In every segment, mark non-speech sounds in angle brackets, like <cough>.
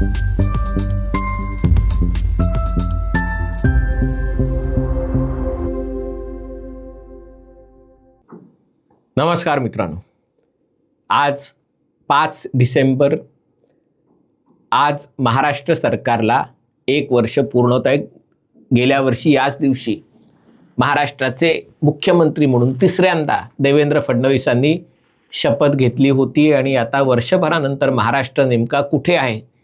नमस्कार मित्रांनो. आज पाच डिसेंबर. आज महाराष्ट्र सरकारला एक वर्ष पूर्ण आहे. गेल्या वर्षी याच दिवशी महाराष्ट्राचे मुख्यमंत्री म्हणून तिसऱ्यांदा देवेंद्र फडणवीसांनी शपथ घेतली होती आणि आता वर्षभरानंतर महाराष्ट्र नेमका कुठे आहे?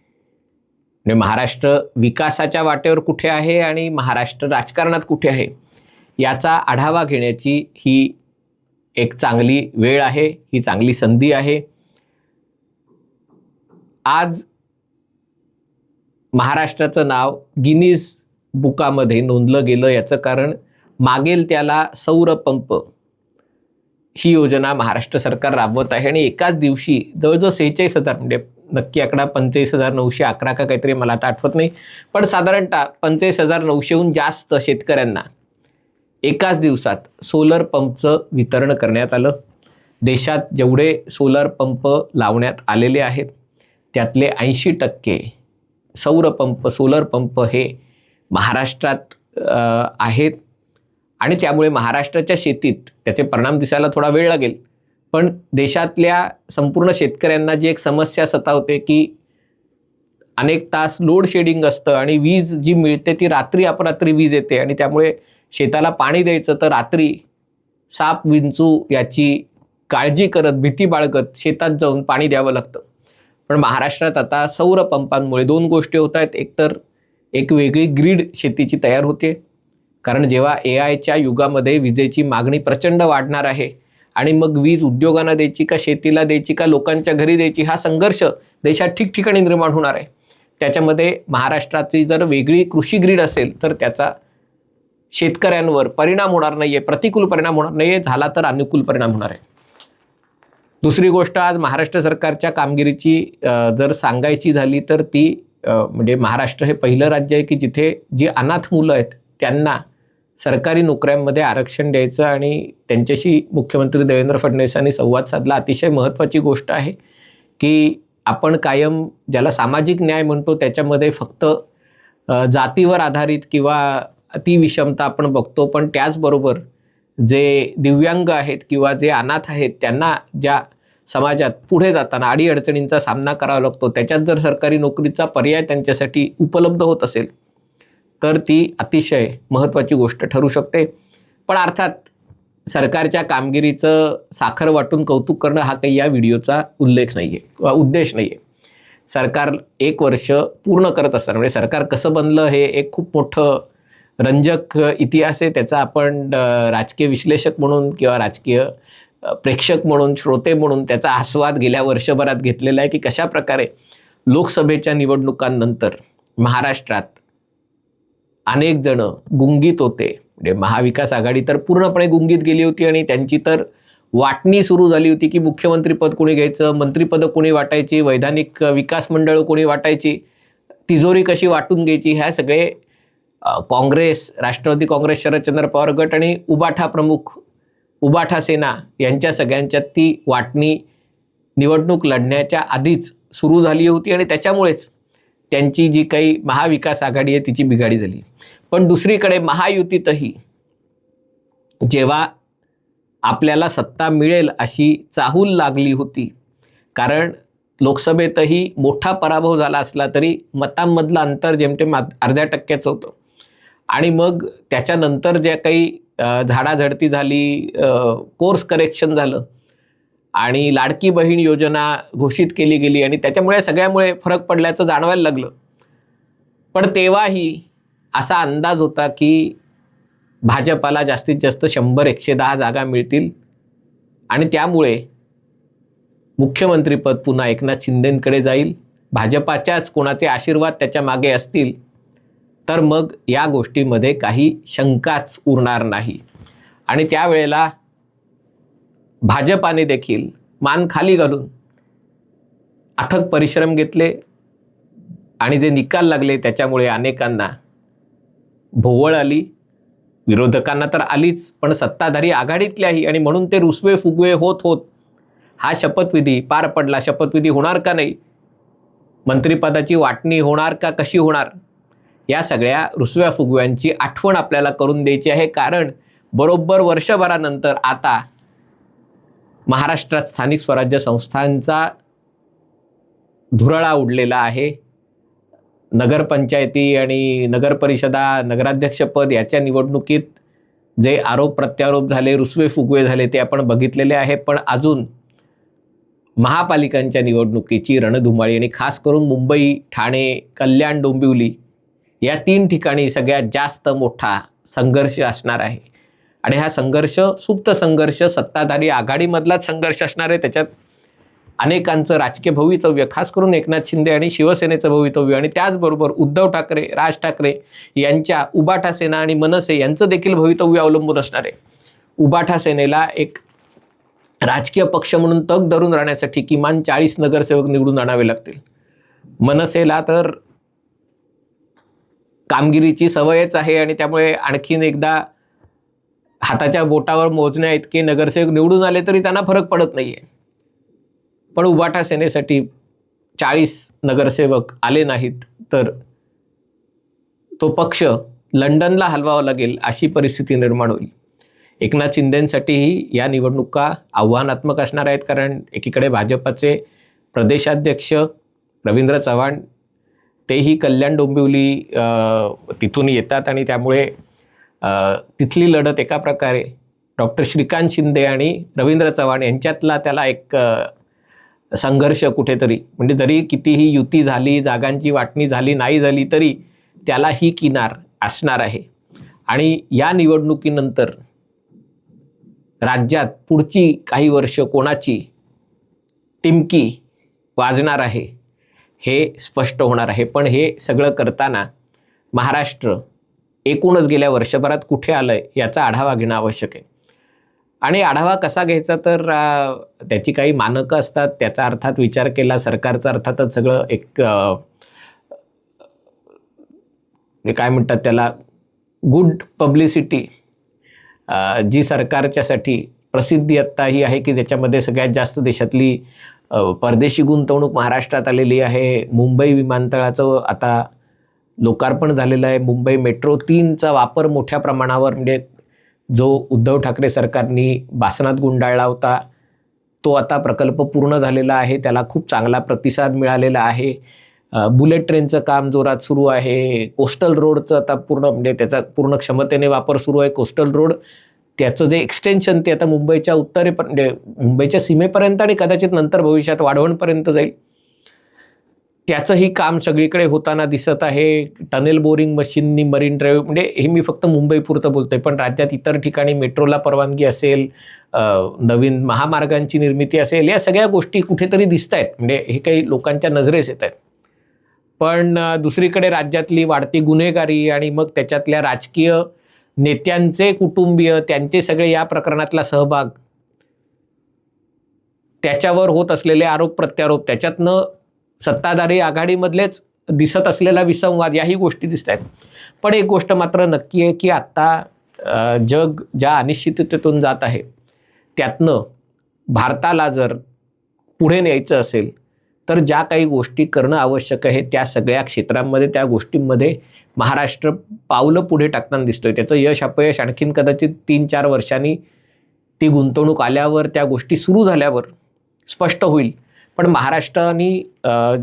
म्हणजे महाराष्ट्र विकासाच्या वाटेवर कुठे आहे आणि महाराष्ट्र राजकारणात कुठे आहे याचा आढावा घेण्याची ही एक चांगली वेळ आहे ही चांगली संधी आहे. आज महाराष्ट्राचं नाव गिनीज बुकामध्ये नोंदलं गेलं याचं कारण मागेल त्याला सौरपंप ही योजना महाराष्ट्र सरकार राबवत आहे आणि एकाच दिवशी जवळजवळ सेहेचाळीस हजार म्हणजे नक्की आकडा पंचेचाळीस हजार नऊशे अकरा का काहीतरी मला आता आठवत नाही. पण साधारणतः पंचेचाळीस हजार नऊशेहून जास्त शेतकऱ्यांना एकाच दिवसात सोलर पंपचं वितरण करण्यात आलं. देशात जेवढे सोलर पंप लावण्यात आलेले आहेत त्यातले ऐंशी टक्के सौर पंप सोलर पंप हे महाराष्ट्रात आहेत. आणि त्यामुळे महाराष्ट्राच्या शेतीत त्याचे परिणाम दिसायला थोडा वेळ लागेल. पण देशातल्या संपूर्ण शेतकऱ्यांना जी एक समस्या सतावते की अनेक तास लोड शेडिंग असतं आणि वीज जी मिळते ती रात्री अपरात्री वीज येते आणि त्यामुळे शेताला पाणी द्यायचं तर रात्री साप विंचू याची काळजी करत भीती बाळगत शेतात जाऊन पाणी द्यावं लागतं. पण महाराष्ट्रात आता सौर पंपांमुळे दोन गोष्टी होत आहेत. एकतर एक वेगळी ग्रीड शेतीची तयार होते. कारण जेव्हा ए आयच्या युगामध्ये विजेची मागणी प्रचंड वाढणार आहे आणि मग वीज उद्योगांना द्यायची का शेतीला द्यायची का लोकांच्या घरी द्यायची हा संघर्ष देशात ठिकठिकाणी निर्माण होणार आहे. त्याच्यामध्ये महाराष्ट्राची जर वेगळी कृषी ग्रीड असेल तर त्याचा शेतकऱ्यांवर परिणाम होणार नाही आहे प्रतिकूल परिणाम होणार नाही आहे झाला तर अनुकूल परिणाम होणार आहे. दुसरी गोष्ट आज महाराष्ट्र सरकारच्या कामगिरीची जर सांगायची झाली तर ती म्हणजे महाराष्ट्र हे पहिलं राज्य आहे की जिथे जी अनाथ मुलं आहेत त्यांना सरकारी नोकऱ्यांमध्ये आरक्षण द्यायचं आणि त्यांच्याशी मुख्यमंत्री देवेंद्र फडणवीसांनी संवाद साधला अतिशय महत्त्वाची गोष्ट आहे की आपण कायम ज्याला सामाजिक न्याय म्हणतो त्याच्यामध्ये फक्त जातीवर आधारित किंवा ती विषमता आपण बघतो पण त्याचबरोबर जे दिव्यांग आहेत किंवा जे अनाथ आहेत त्यांना ज्या समाजात पुढे जाताना अडीअडचणींचा सामना करावा लागतो त्याच्यात जर सरकारी नोकरीचा पर्याय त्यांच्यासाठी उपलब्ध होत असेल तर ती अतिशय महत्त्वाची गोष्ट ठरू शकते. पण अर्थात सरकारच्या कामगिरीचं साखर वाटून कौतुक करणं हा काही या व्हिडिओचा उल्लेख नाही आहे किंवा उद्देश नाही आहे सरकार एक वर्ष पूर्ण करत असताना म्हणजे सरकार कसं बनलं हे एक खूप मोठं रंजक इतिहास आहे. त्याचा आपण राजकीय विश्लेषक म्हणून किंवा राजकीय प्रेक्षक म्हणून श्रोते म्हणून त्याचा आस्वाद गेल्या वर्षभरात घेतलेला आहे की कशा प्रकारे लोकसभेच्या निवडणुकांनंतर महाराष्ट्रात अनेक जण गुंगीत होते. म्हणजे महाविकास आघाडी तर पूर्णपणे गुंगीत गेली होती आणि त्यांची तर वाटणी सुरू झाली होती की मुख्यमंत्रीपद कोणी घ्यायचं मंत्रिपदं कोणी वाटायची वैधानिक विकास मंडळं कोणी वाटायची तिजोरी कशी वाटून घ्यायची ह्या सगळे काँग्रेस राष्ट्रवादी काँग्रेस शरदचंद्र पवार गट आणि उबाठा प्रमुख उबाठा सेना यांच्या सगळ्यांच्यात ती वाटणी निवडणूक लढण्याच्या आधीच सुरू झाली होती आणि त्याच्यामुळेच त्यांची जी काही महाविकास आघाडी आहे तिची बिघाडी झाली. पण दुसरीकडे महायुतीतही जेव्हा आपल्याला सत्ता मिळेल अशी चाहूल लागली होती कारण लोकसभेतही मोठा पराभव झाला असला तरी मतांमधलं अंतर जेमतेम अर्ध्या टक्क्याचं होतं. आणि मग त्याच्यानंतर ज्या काही झाडाझडती झाली कोर्स करेक्शन झालं आणि लाडकी बहीण योजना घोषित केली गेली आणि त्याच्यामुळे सगळ्यामुळे फरक पडल्याचं जाणवायला लागलं. पण तेव्हाही असा अंदाज होता की भाजपाला जास्तीत जास्त शंभर एकशे दहा जागा मिळतील आणि त्यामुळे मुख्यमंत्रीपद पुन्हा एकनाथ शिंदेंकडे जाईल. भाजपाच्याच कोणाचे आशीर्वाद त्याच्यामागे असतील तर मग या गोष्टीमध्ये काही शंकाच उरणार नाही. आणि त्यावेळेला भाजपाने देखील मान खाली घालून अथक परिश्रम घेतले आणि जे निकाल लागले त्याच्यामुळे अनेकांना भोवळ आली. विरोधकांना तर आलीच पण सत्ताधारी आघाडीतल्याही आणि म्हणून ते रुसवे फुगवे होत होत हा शपथविधी पार पडला. शपथविधी होणार का नाही? मंत्रिपदाची वाटणी होणार का? कशी होणार? या सगळ्या रुसव्या फुगव्यांची आठवण आपल्याला करून द्यायची आहे. कारण बरोबर वर्षभरानंतर आता महाराष्ट्रात स्थानिक स्वराज्य संस्थांचा धुरळा उडलेला आहे. नगरपंचायती आणि नगरपरिषदा नगराध्यक्षपद याच्या निवडणुकीत जे आरोप प्रत्यारोप झाले रुसवे फुगवे झाले ते आपण बघितलेले आहे. पण अजून महापालिकांच्या निवडणुकीची रणधुमाळी आणि खास करून मुंबई ठाणे कल्याण डोंबिवली या तीन ठिकाणी सगळ्यात जास्त मोठा संघर्ष असणार आहे. आणि हा संघर्ष सुप्त संघर्ष सत्ताधारी आघाडीमधलाच संघर्ष असणार आहे त्याच्यात अनेकांचं राजकीय भवितव्य खास करून एकनाथ शिंदे आणि शिवसेनेचं भवितव्य आणि त्याचबरोबर उद्धव ठाकरे राज ठाकरे यांच्या उबाठा सेना आणि मनसे यांचं देखील भवितव्य अवलंबून असणार. आहे उबाठा सेनेला एक राजकीय पक्ष म्हणून तग धरून राहण्यासाठी किमान चाळीस नगरसेवक निवडून आणावे लागतील. मनसेला तर कामगिरीची सवयच आहे आणि त्यामुळे आणखीन एकदा हाताच्या बोटावर मोजण्या इतके नगरसेवक निवडून आले तरी त्यांना फरक पडत नाही आहे पण उबाठा सेनेसाठी चाळीस नगरसेवक आले नाहीत तर तो पक्ष लंडनला हलवावा लागेल अशी परिस्थिती निर्माण होईल. एकनाथ शिंदेंसाठीही या निवडणुका आव्हानात्मक असणार आहेत कारण एकीकडे भाजपाचे प्रदेशाध्यक्ष रवींद्र चव्हाण तेही कल्याण डोंबिवली तिथून येतात आणि त्यामुळे तिथली लढत एका प्रकारे. डॉक्टर श्रीकांत शिंदे आणि रवींद्र चव्हाण यांच्यातला त्याला एक संघर्ष कुठेतरी. म्हणजे जरी कितीही युती झाली जागांची वाटणी झाली नाही झाली तरी त्याला ही किनार असणार आहे. आणि या निवडणुकीनंतर राज्यात पुढची काही वर्ष कोणाची टिमकी वाजणार आहे हे स्पष्ट होणार आहे. पण हे सगळं करताना महाराष्ट्र एकूणच गेल्या वर्षभरात कुठे आलं आहे याचा आढावा घेणं आवश्यक आहे. आणि आढावा कसा घ्यायचा तर त्याची काही मानकं असतात त्याचा अर्थात विचार केला सरकारचा अर्थातच सगळं एक काय म्हणतात त्याला गुड पब्लिसिटी जी सरकारच्यासाठी प्रसिद्धी आत्ता ही आहे की ज्याच्यामध्ये सगळ्यात जास्त देशातली परदेशी गुंतवणूक महाराष्ट्रात आलेली आहे. मुंबई विमानतळाचं आता लोकार्पण झालेलं आहे. मुंबई मेट्रो तीनचा वापर मोठ्या प्रमाणावर म्हणजे जो उद्धव ठाकरे सरकारनी बासनात गुंडाळला होता तो आता प्रकल्प पूर्ण झालेला आहे. त्याला खूप चांगला प्रतिसाद मिळालेला आहे. बुलेट ट्रेनचं काम जोरात सुरू आहे. कोस्टल रोडचं आता पूर्ण म्हणजे त्याचा पूर्ण क्षमतेने वापर सुरू आहे. कोस्टल रोड त्याचं जे एक्सटेन्शन ते आता मुंबईच्या उत्तरेपर्यंत म्हणजे मुंबईच्या सीमेपर्यंत आणि कदाचित नंतर भविष्यात वाढवणपर्यंत जाईल. त्याचंही काम सगळीकडे होताना दिसत आहे. टनेल बोरिंग मशीननी मरीन ड्राईव्ह म्हणजे हे मी फक्त मुंबईपुरतं बोलतोय पण राज्यात इतर ठिकाणी मेट्रोला परवानगी असेल नवीन महामार्गांची निर्मिती असेल या सगळ्या गोष्टी कुठेतरी दिसत आहेत म्हणजे हे काही लोकांच्या नजरेस येत आहेत. पण दुसरीकडे राज्यातली वाढती गुन्हेगारी आणि मग त्याच्यातल्या राजकीय नेत्यांचे कुटुंबीय त्यांचे सगळे या प्रकरणातला सहभाग त्याच्यावर होत असलेले आरोप प्रत्यारोप त्याच्यातनं सत्ताधारी आघाडीमधलेच दिसत असलेला विसंवाद याही गोष्टी दिसत आहेत. पण एक गोष्ट मात्र नक्की आहे की आत्ता जग ज्या अनिश्चिततेतून जात आहे त्यातनं भारताला जर पुढे न्यायचं असेल तर ज्या काही गोष्टी करणं आवश्यक आहे त्या सगळ्या क्षेत्रांमध्ये त्या गोष्टींमध्ये महाराष्ट्र पावलं पुढे टाकताना दिसतोय. त्याचं यश अपयश आणखीन कदाचित तीन चार वर्षांनी ती गुंतवणूक आल्यावर त्या गोष्टी सुरू झाल्यावर स्पष्ट होईल. पण महाराष्ट्राने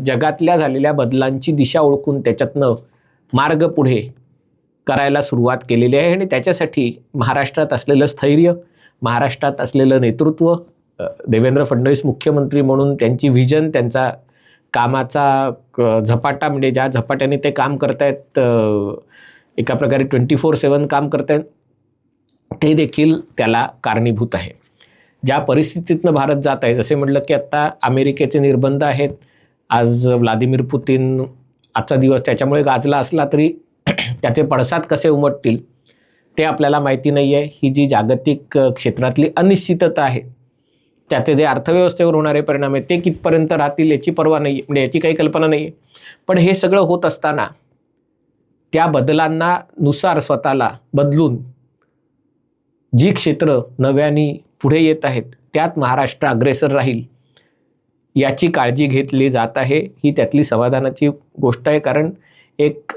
जगातल्या झालेल्या बदलांची दिशा ओळखून त्याच्यातनं मार्ग पुढे करायला सुरुवात केलेली आहे आणि त्याच्यासाठी महाराष्ट्रात असलेलं स्थैर्य महाराष्ट्रात असलेलं नेतृत्व देवेंद्र फडणवीस मुख्यमंत्री म्हणून त्यांची व्हिजन त्यांचा कामाचा क- झपाटा म्हणजे ज्या झपाट्याने ते काम करतायत एका प्रकारे ट्वेंटी फोर सेवन काम करतायत ते देखील त्याला कारणीभूत आहे. ज्या परिस्थितीतनं भारत जात आहे जसे म्हटलं की आत्ता अमेरिकेचे निर्बंध आहेत आज व्लादिमीर पुतीन आजचा दिवस त्याच्यामुळे गाजला असला तरी <clears throat> त्याचे पडसाद कसे उमटतील ते आपल्याला माहिती नाही आहे ही जी जागतिक क्षेत्रातली अनिश्चितता आहे त्याचे जे अर्थव्यवस्थेवर होणारे परिणाम आहेत ते कितपर्यंत राहतील याची पर्वा नाही आहे म्हणजे याची काही कल्पना नाही पण हे सगळं होत असताना त्या बदलांना नुसार स्वतःला बदलून जी क्षेत्र नव्याने पुढे येत आहेत. त्यात महाराष्ट्र अग्रेसर राहील. याची काळजी घेतली जात आहे. ही त्यातली समाधानाची गोष्ट आहे. कारण एक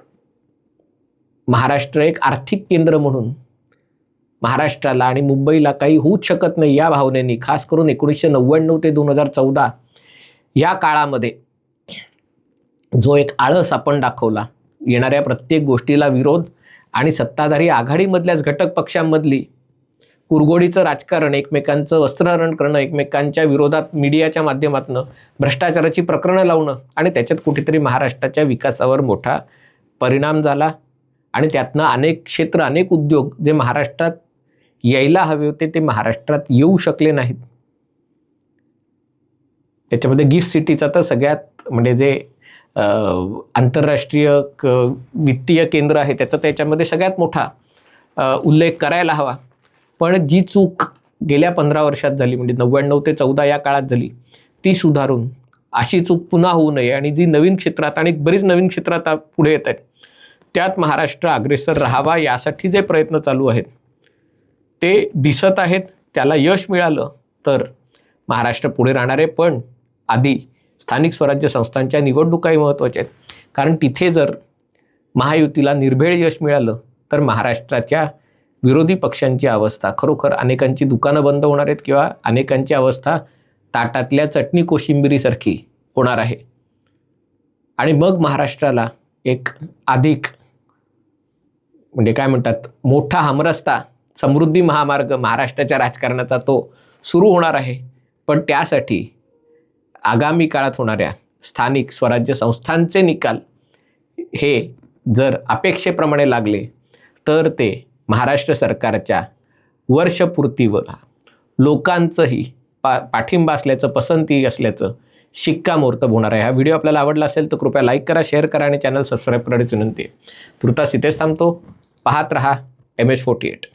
महाराष्ट्र एक आर्थिक केंद्र म्हणून महाराष्ट्राला आणि मुंबईला काही होऊच शकत नाही या भावनेनी. खास करून एकोणीसशे नव्याण्णव ते दोन हजार चौदा या काळामध्ये जो एक आळस आपण दाखवला. येणाऱ्या प्रत्येक गोष्टीला विरोध आणि सत्ताधारी आघाडीमधल्याच घटक पक्षांमधली कुरगोडीचं राजकारण एकमेकांचं वस्त्रहरण करणं एकमेकांच्या विरोधात मीडियाच्या माध्यमातून भ्रष्टाचाराची प्रकरणं लावणं आणि त्याच्यात कुठेतरी महाराष्ट्राच्या विकासावर मोठा परिणाम झाला. आणि त्यातनं अनेक क्षेत्र अनेक उद्योग जे महाराष्ट्रात यायला हवे होते ते महाराष्ट्रात येऊ शकले नाहीत. त्याच्यामध्ये गिफ्ट सिटीचा तर सगळ्यात म्हणजे जे आंतरराष्ट्रीय क वित्तीय केंद्र आहे त्याचा त्याच्यामध्ये सगळ्यात मोठा उल्लेख करायला हवा. पण जी चूक गेल्या पंधरा वर्षात झाली म्हणजे नव्याण्णव ते चौदा या काळात झाली ती सुधारून अशी चूक पुन्हा होऊ नये. आणि जी नवीन क्षेत्रात आणि बरीच नवीन क्षेत्रात पुढे येत आहेत त्यात महाराष्ट्र अग्रेसर राहावा यासाठी जे प्रयत्न चालू आहेत ते दिसत आहेत त्याला यश मिळालं तर महाराष्ट्र पुढे राहणार आहे. पण आधी स्थानिक स्वराज्य संस्थांच्या निवडणुकाही महत्त्वाच्या आहेत. कारण तिथे जर महायुतीला निर्भेळ यश मिळालं तर महाराष्ट्राच्या विरोधी पक्षांची अवस्था खरोखर अनेकांची दुकानं बंद होणार आहेत किंवा अनेकांची अवस्था ताटातल्या चटणी कोशिंबिरीसारखी होणार आहे. आणि मग महाराष्ट्राला एक अधिक म्हणजे काय म्हणतात मोठा हमरस्ता समृद्धी महामार्ग महाराष्ट्राच्या राजकारणाचा तो सुरू होणार आहे. पण त्यासाठी आगामी काळात होणाऱ्या स्थानिक स्वराज्य संस्थांचे निकाल हे जर अपेक्षेप्रमाणे लागले तर ते महाराष्ट्र सरकारच्या वर्षपूर्तीवर लोकांचंही पा पाठिंबा असल्याचं पसंती असल्याचं शिक्कामोर्तब होणार आहे. हा व्हिडिओ आपल्याला आवडला असेल तर कृपया लाईक करा शेअर करा आणि चॅनल सबस्क्राईब करण्याची विनंती आहे. तुर्तास इथेच थांबतो. पाहत रहा एम एच फोर्टी एट.